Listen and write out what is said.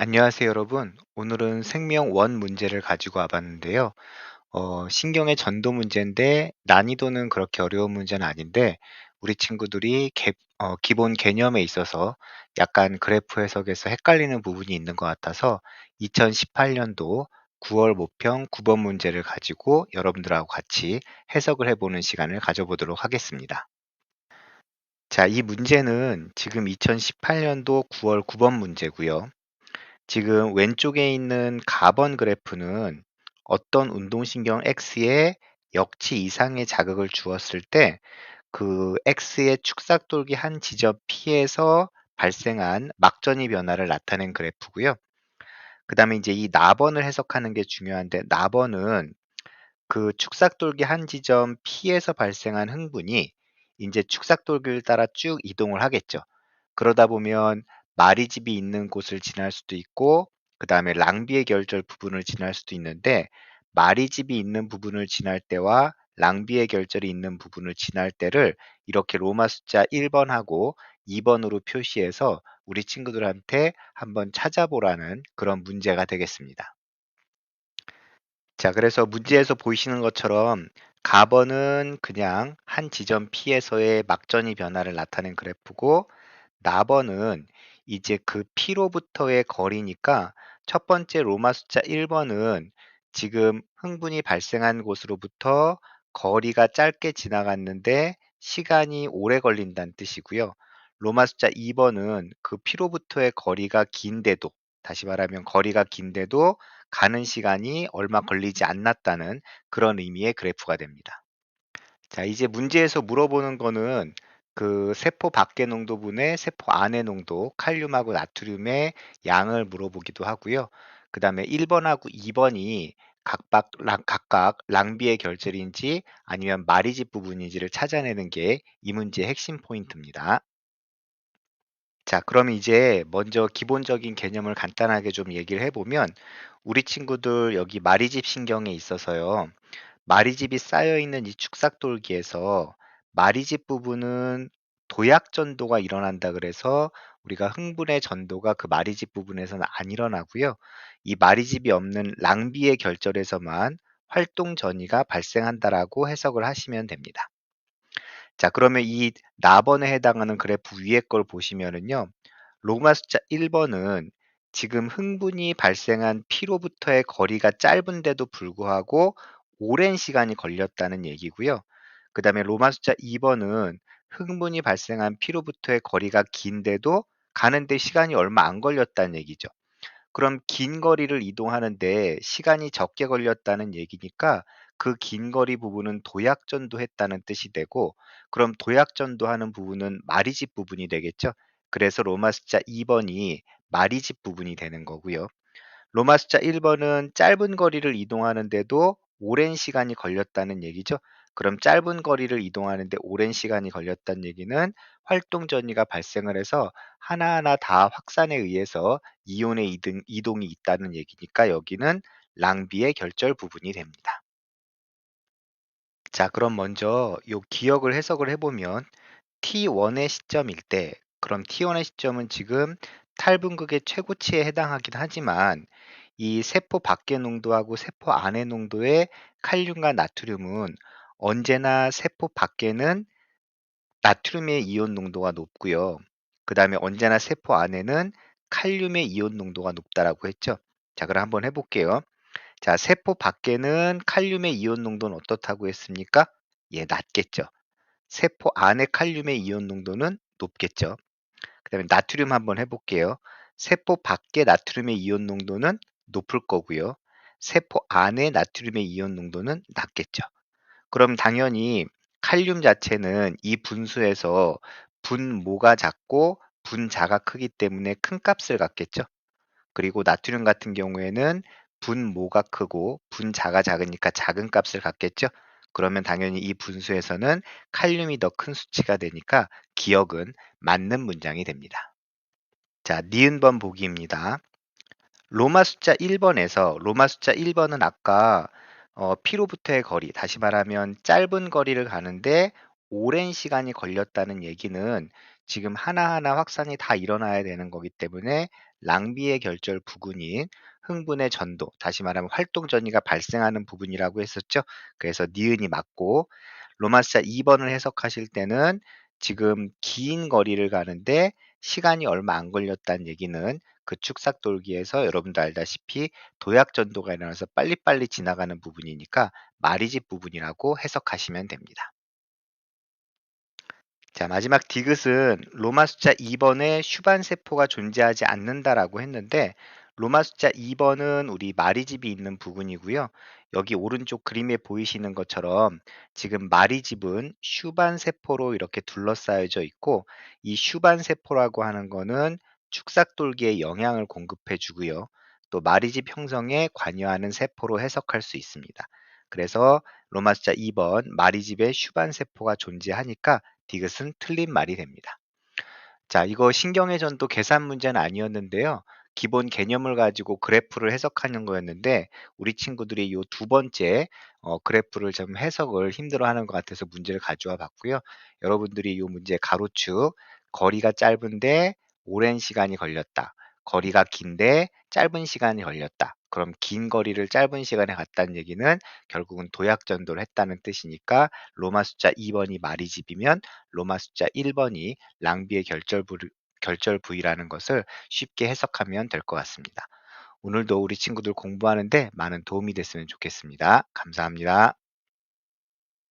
안녕하세요, 여러분. 오늘은 생명 원 문제를 가지고 와봤는데요. 어, 신경의 전도 문제인데 난이도는 그렇게 어려운 문제는 아닌데 우리 친구들이 개- 어, 기본 개념에 있어서 약간 그래프 해석에서 헷갈리는 부분이 있는 것 같아서 2018년도 9월 모평 9번 문제를 가지고 여러분들하고 같이 해석을 해보는 시간을 가져보도록 하겠습니다. 자, 이 문제는 지금 2018년도 9월 9번 문제고요. 지금 왼쪽에 있는 가번 그래프는 어떤 운동신경 X에 역치 이상의 자극을 주었을 때 그 X의 축삭돌기 한 지점 P에서 발생한 막전이 변화를 나타낸 그래프고요. 그 다음에 이제 이 나번을 해석하는 게 중요한데 나번은 그 축삭돌기 한 지점 P에서 발생한 흥분이 이제 축삭돌기를 따라 쭉 이동을 하겠죠. 그러다 보면 마리집이 있는 곳을 지날 수도 있고 그 다음에 랑비의 결절 부분을 지날 수도 있는데 마리집이 있는 부분을 지날 때와 랑비의 결절이 있는 부분을 지날 때를 이렇게 로마 숫자 1번하고 2번으로 표시해서 우리 친구들한테 한번 찾아보라는 그런 문제가 되겠습니다. 자, 그래서 문제에서 보이시는 것처럼 가번은 그냥 한 지점 P에서의 막전이 변화를 나타낸 그래프고 나번은 이제 그 P로부터의 거리니까 첫 번째 로마 숫자 1 번은 지금 흥분이 발생한 곳으로부터 거리가 짧게 지나갔는데 시간이 오래 걸린다는 뜻이고요. 로마 숫자 2 번은 그 P로부터의 거리가 긴데도 다시 말하면 거리가 긴데도 가는 시간이 얼마 걸리지 않았다는 그런 의미의 그래프가 됩니다. 자, 이제 문제에서 물어보는 거는 그 세포 밖의 농도분의 세포 안의 농도, 칼륨하고 나트륨의 양을 물어보기도 하고요. 그 다음에 1번하고 2번이 각각, 랑, 각각 랑비의 결절인지 아니면 마리집 부분인지를 찾아내는 게 이 문제의 핵심 포인트입니다. 자, 그럼 이제 먼저 기본적인 개념을 간단하게 좀 얘기를 해보면 우리 친구들 여기 마리집 신경에 있어서요. 마리집이 쌓여 있는 이 축삭돌기에서 마리집 부분은 도약 전도가 일어난다 그래서 우리가 흥분의 전도가 그 마리집 부분에서는 안 일어나고요. 이 마리집이 없는 랑비의 결절에서만 활동 전이가 발생한다라고 해석을 하시면 됩니다. 자, 그러면 이 나번에 해당하는 그래프 위에 걸 보시면은요. 로마 숫자 1번은 지금 흥분이 발생한 P로부터의 거리가 짧은데도 불구하고 오랜 시간이 걸렸다는 얘기고요. 그 다음에 로마 숫자 2번은 흥분이 발생한 P로부터의 거리가 긴데도 가는데 시간이 얼마 안 걸렸다는 얘기죠. 그럼 긴 거리를 이동하는데 시간이 적게 걸렸다는 얘기니까 그 긴 거리 부분은 도약전도 했다는 뜻이 되고 그럼 도약전도 하는 부분은 마리집 부분이 되겠죠. 그래서 로마 숫자 2번이 마리집 부분이 되는 거고요. 로마 숫자 1번은 짧은 거리를 이동하는데도 오랜 시간이 걸렸다는 얘기죠. 그럼 짧은 거리를 이동하는데 오랜 시간이 걸렸다는 얘기는 활동 전이가 발생을 해서 하나하나 다 확산에 의해서 이온의 이동, 이동이 있다는 얘기니까 여기는 랑비의 결절 부분이 됩니다. 자, 그럼 먼저 요 기억을 해석을 해보면 T1의 시점일 때 그럼 T1의 시점은 지금 탈분극의 최고치에 해당하긴 하지만 이 세포 밖의 농도하고 세포 안의 농도의 칼륨과 나트륨은 언제나 세포 밖에는 나트륨의 이온 농도가 높고요. 그 다음에 언제나 세포 안에는 칼륨의 이온 농도가 높다라고 했죠. 자, 그럼 한번 해 볼게요. 자, 세포 밖에는 칼륨의 이온 농도는 어떻다고 했습니까? 예, 낮겠죠. 세포 안의 칼륨의 이온 농도는 높겠죠. 그 다음에 나트륨 한번 해 볼게요. 세포 밖의 나트륨의 이온 농도는 높을 거고요. 세포 안의 나트륨의 이온 농도는 낮겠죠. 그럼 당연히 칼륨 자체는 이 분수에서 분모가 작고 분자가 크기 때문에 큰 값을 갖겠죠. 그리고 나트륨 같은 경우에는 분모가 크고 분자가 작으니까 작은 값을 갖겠죠. 그러면 당연히 이 분수에서는 칼륨이 더 큰 수치가 되니까 기억은 맞는 문장이 됩니다. 자, 니은 번 보기입니다. 로마 숫자 1번에서 로마 숫자 1번은 아까 어, P로부터의 거리, 다시 말하면 짧은 거리를 가는데 오랜 시간이 걸렸다는 얘기는 지금 하나하나 확산이 다 일어나야 되는 거기 때문에 낭비의 결절 부근인 흥분의 전도, 다시 말하면 활동 전이가 발생하는 부분이라고 했었죠. 그래서 니은이 맞고 로마 숫자 2번을 해석하실 때는 지금 긴 거리를 가는데 시간이 얼마 안 걸렸다는 얘기는 그 축삭돌기에서 여러분도 알다시피 도약 전도가 일어나서 빨리빨리 지나가는 부분이니까 마리집 부분이라고 해석하시면 됩니다. 자, 마지막 디귿은 로마 숫자 2번에 슈반 세포가 존재하지 않는다라고 했는데 로마 숫자 2번은 우리 마리집이 있는 부분이고요. 여기 오른쪽 그림에 보이시는 것처럼 지금 마리집은 슈반 세포로 이렇게 둘러싸여져 있고 이 슈반 세포라고 하는 거는 축삭돌기에 영향을 공급해 주고요. 또 마리집 형성에 관여하는 세포로 해석할 수 있습니다. 그래서 로마 숫자 2번 마리집에 슈반 세포가 존재하니까 디귿은 틀린 말이 됩니다. 자, 이거 신경의 전도 계산 문제는 아니었는데요. 기본 개념을 가지고 그래프를 해석하는 거였는데 우리 친구들이 이 두 번째 어, 그래프를 좀 해석을 힘들어하는 것 같아서 문제를 가져와 봤고요. 여러분들이 이 문제 가로축 거리가 짧은데 오랜 시간이 걸렸다. 거리가 긴데 짧은 시간이 걸렸다. 그럼 긴 거리를 짧은 시간에 갔다는 얘기는 결국은 도약 전도를 했다는 뜻이니까 로마 숫자 2번이 마리집이면 로마 숫자 1번이 랑비의 결절 부, 결절 부위라는 것을 쉽게 해석하면 될 것 같습니다. 오늘도 우리 친구들 공부하는데 많은 도움이 됐으면 좋겠습니다. 감사합니다.